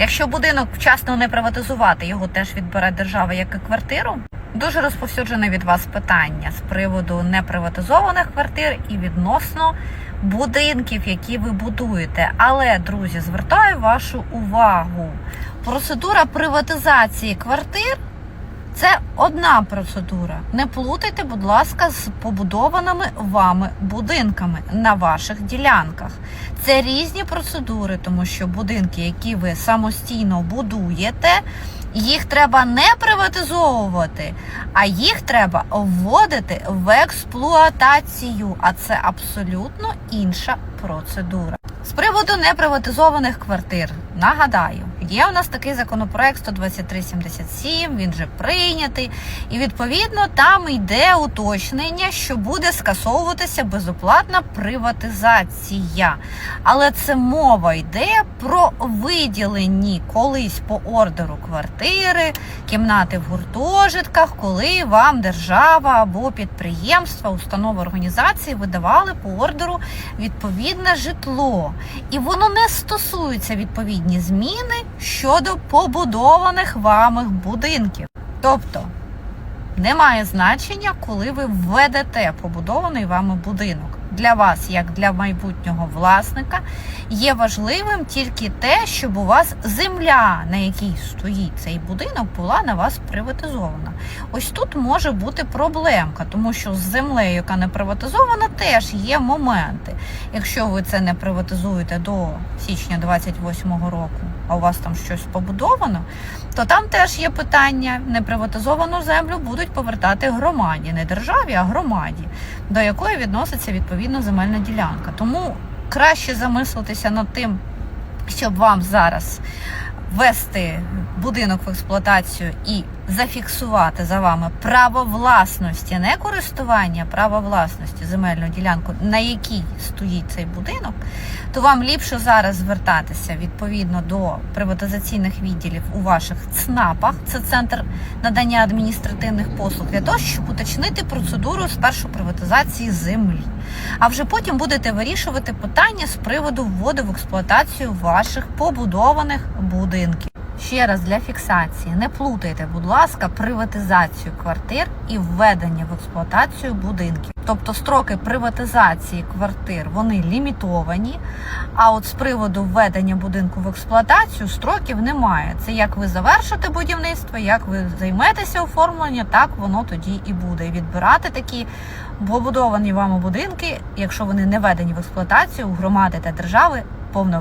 Якщо будинок вчасно не приватизувати, його теж відбере держава як і квартиру. Дуже розповсюджене від вас питання з приводу неприватизованих квартир і відносно будинків, які ви будуєте. Але, друзі, звертаю вашу увагу. Процедура приватизації квартир це одна процедура. Не плутайте, будь ласка, з побудованими вами будинками на ваших ділянках. Це різні процедури, тому що будинки, які ви самостійно будуєте, їх треба не приватизовувати, а їх треба вводити в експлуатацію. А це абсолютно інша процедура. З приводу неприватизованих квартир, нагадаю, є у нас такий законопроект 12377, він вже прийнятий, і відповідно там йде уточнення, що буде скасовуватися безоплатна приватизація. Але це мова йде про виділені колись по ордеру квартири, кімнати в гуртожитках, коли вам держава або підприємства, установи організації видавали по ордеру відповідне житло. І воно не стосується відповідні зміни щодо побудованих вами будинків. Тобто немає значення, коли ви введете побудований вами будинок. Для вас, як для майбутнього власника, є важливим тільки те, щоб у вас земля, на якій стоїть цей будинок, була на вас приватизована. Ось тут може бути проблемка, тому що з землею, яка не приватизована, теж є моменти. Якщо ви це не приватизуєте до січня 28-го року, а у вас там щось побудовано, то там теж є питання. Неприватизовану землю будуть повертати громаді, не державі, а громаді, до якої відноситься відповідно земельна ділянка. Тому краще замислитися над тим, щоб вам зараз ввести будинок в експлуатацію і зафіксувати за вами право власності, не користування, право власності земельну ділянку, на якій стоїть цей будинок, то вам ліпше зараз звертатися відповідно до приватизаційних відділів у ваших ЦНАПах, це центр надання адміністративних послуг, для того, щоб уточнити процедуру спершу приватизації землі. А вже потім будете вирішувати питання з приводу вводу в експлуатацію ваших побудованих будинків. Ще раз для фіксації не плутайте, будь ласка, приватизацію квартир і введення в експлуатацію будинків. Тобто строки приватизації квартир вони лімітовані. А от з приводу введення будинку в експлуатацію строків немає. Це як ви завершите будівництво, як ви займетеся оформленням, так воно тоді і буде. І відбирати такі побудовані вами будинки, якщо вони не введені в експлуатацію, громади та держави повноважень